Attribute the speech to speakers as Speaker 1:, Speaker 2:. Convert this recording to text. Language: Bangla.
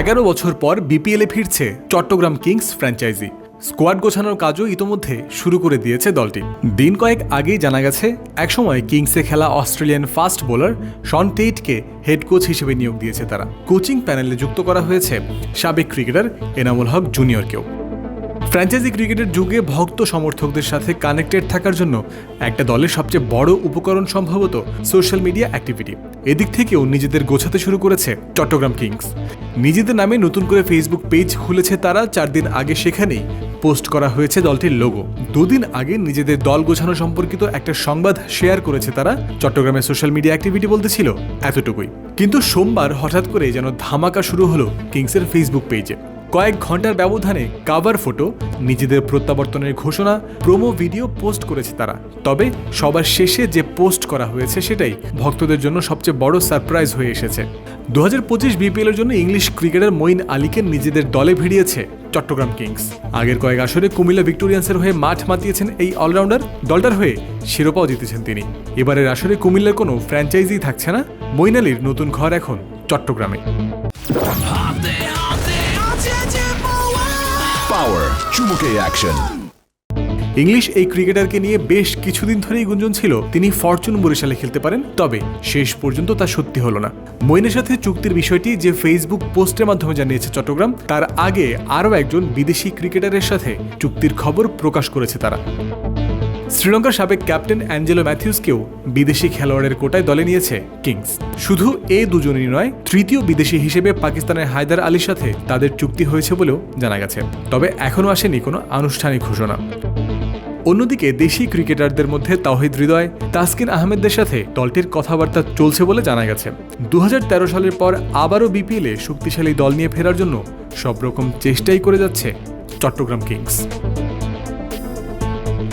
Speaker 1: এগারো বছর পর বিপিএলে ফিরছে চট্টগ্রাম কিংস ফ্র্যাঞ্চাইজি। স্কোয়াড গোছানোর কাজও ইতোমধ্যে শুরু করে দিয়েছে দলটি। দিন কয়েক আগেই জানা গেছে, একসময় কিংসে খেলা অস্ট্রেলিয়ান ফাস্ট বোলার শন টেইটকে হেড কোচ হিসেবে নিয়োগ দিয়েছে তারা। কোচিং প্যানেলে যুক্ত করা হয়েছে সাবেক ক্রিকেটার এনামুল হক জুনিয়রকেও। ফ্র্যাঞ্চাইজি ক্রিকেটের যুগে ভক্ত সমর্থকদের সাথে কানেক্টেড থাকার জন্য একটা দলের সবচেয়ে বড় উপকরণ সম্ভবত সোশ্যাল মিডিয়া অ্যাক্টিভিটি। এদিক থেকেও নিজেদের গোছাতে শুরু করেছে চট্টগ্রাম কিংস। নিজেদের নামে নতুন করে ফেসবুক পেজ খুলেছে তারা, চার দিন আগে সেখানেই পোস্ট করা হয়েছে দলটির লোগো। দুদিন আগে নিজেদের দল গোছানো সম্পর্কিত একটা সংবাদ শেয়ার করেছে তারা চট্টগ্রামের সোশ্যাল মিডিয়া অ্যাক্টিভিটি বলতে ছিল এতটুকুই। কিন্তু সোমবার হঠাৎ করে যেন ধামাকা শুরু হলো কিংসের ফেসবুক পেজে। কয়েক ঘণ্টার ব্যবধানে কাভার ফটো নিজেদের প্রত্যাবর্তনের ঘোষণা প্রোমো ভিডিও পোস্ট করেছে তারা। তবে সবার শেষে যে পোস্ট করা হয়েছে সেটাই ভক্তদের জন্য সবচেয়ে বড় সারপ্রাইজ হয়ে এসেছে। দু হাজার পঁচিশ বিপিএলের জন্য ইংলিশ ক্রিকেটার মঈন আলীকে নিজেদের দলে ভিড়িয়েছে চট্টগ্রাম কিংস। আগের কয়েক আসরে কুমিল্লা ভিক্টোরিয়ান্সের হয়ে মাঠ মাতিয়েছেন এই অলরাউন্ডার দলটার হয়ে শিরোপাও জিতেছেন তিনি। এবারের আসরে কুমিল্লার কোনো ফ্র্যাঞ্চাইজি থাকছে না। মঈন আলীর নতুন ঘর এখন চট্টগ্রামে।
Speaker 2: Power. চুমুকে অ্যাকশন
Speaker 1: ইংলিশ এই ক্রিকেটারকে নিয়ে বেশ কিছুদিন ধরেই গুঞ্জন ছিল, তিনি ফরচুন বরিশালে খেলতে পারেন, তবে শেষ পর্যন্ত তা সত্যি হলো না। মইনের সাথে চুক্তির বিষয়টি যে ফেসবুক পোস্টের মাধ্যমে জানিয়েছে চট্টগ্রাম, তার আগে আরও একজন বিদেশি ক্রিকেটারের সাথে চুক্তির খবর প্রকাশ করেছে তারা। শ্রীলঙ্কার সাবেক ক্যাপ্টেন অ্যাঞ্জেলো ম্যাথিউসকেও বিদেশি খেলোয়াড়ের কোটায় দলে নিয়েছে কিংস। শুধু এ দুজনই নয়, তৃতীয় বিদেশি হিসেবে পাকিস্তানের হায়দার আলীর সাথে তাদের চুক্তি হয়েছে বলেও জানা গেছে। তবে এখনও আসেনি কোনো আনুষ্ঠানিক ঘোষণা। অন্যদিকে দেশি ক্রিকেটারদের মধ্যে তাওহিদ হৃদয়, তাসকিন আহমেদদের সাথে দলটির কথাবার্তা চলছে বলে জানা গেছে। দু হাজার তেরো সালের পর আবারও বিপিএলে শক্তিশালী দল নিয়ে ফেরার জন্য সব রকম চেষ্টাই করে যাচ্ছে চট্টগ্রাম কিংস।